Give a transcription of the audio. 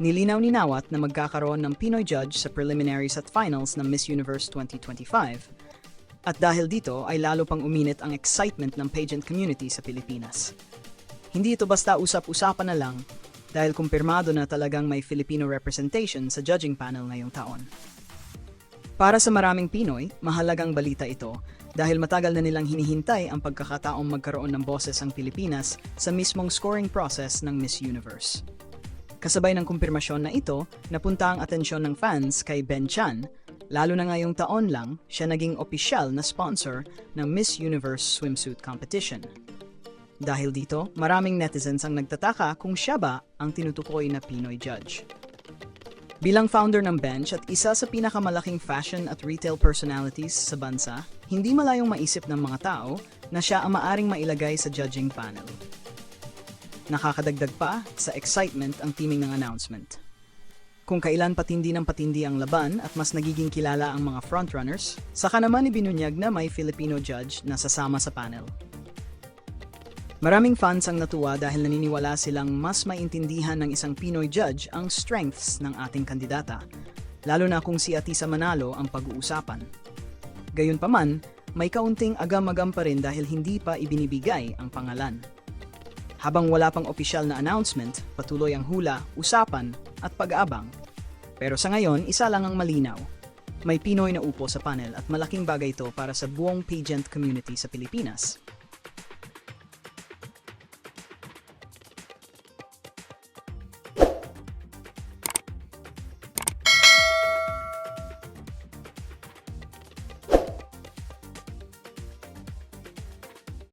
Nilinaw ni Nawat na magkakaroon ng Pinoy judge sa preliminaries at finals ng Miss Universe 2025. At dahil dito ay lalo pang uminit ang excitement ng pageant community sa Pilipinas. Hindi ito basta usap-usapan na lang dahil kumpirmado na talagang may Filipino representation sa judging panel ngayong taon. Para sa maraming Pinoy, mahalagang balita ito dahil matagal na nilang hinihintay ang pagkakataong magkaroon ng boses ang Pilipinas sa mismong scoring process ng Miss Universe. Kasabay ng kumpirmasyon na ito, napunta ang atensyon ng fans kay Ben Chan, lalo na ngayong taon lang siya naging opisyal na sponsor ng Miss Universe swimsuit competition. Dahil dito, maraming netizens ang nagtataka kung siya ba ang tinutukoy na Pinoy judge. Bilang founder ng Bench at isa sa pinakamalaking fashion at retail personalities sa bansa, hindi malayong maisip ng mga tao na siya ang maaring mailagay sa judging panel. Nakakadagdag pa sa excitement ang teaming ng announcement. Kung kailan patindi ng patindi ang laban at mas nagiging kilala ang mga frontrunners, saka naman ibinunyag na may Filipino judge na sasama sa panel. Maraming fans ang natuwa dahil naniniwala silang mas maintindihan ng isang Pinoy judge ang strengths ng ating kandidata, lalo na kung si Atisa Manalo ang pag-uusapan. Gayunpaman, may kaunting agam-agam pa rin dahil hindi pa ibinibigay ang pangalan. Habang wala pang opisyal na announcement, patuloy ang hula, usapan at pag-aabang. Pero sa ngayon, isa lang ang malinaw. May Pinoy na upo sa panel at malaking bagay ito para sa buong pageant community sa Pilipinas.